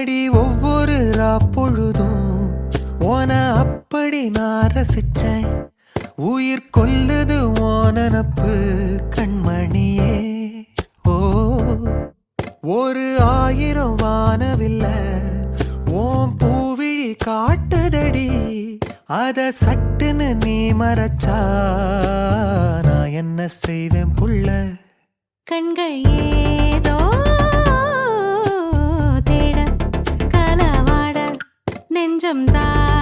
அடி ஒவ்வொரு பொழுதும் ஓன அப்படி நான் ரசிச்சேன். உயிர் கொல்லுது ஓனனப்பு கண்மணியே. ஓ ஒரு ஆயிரம் வானவில்லை ஓம் பூவிழி காட்டுதடி. அத சட்டுன்னு நீ மறைச்சா நான் என்ன செய்வேன் புள்ள? கண்கள் ஏ தேட நெஞ்சம்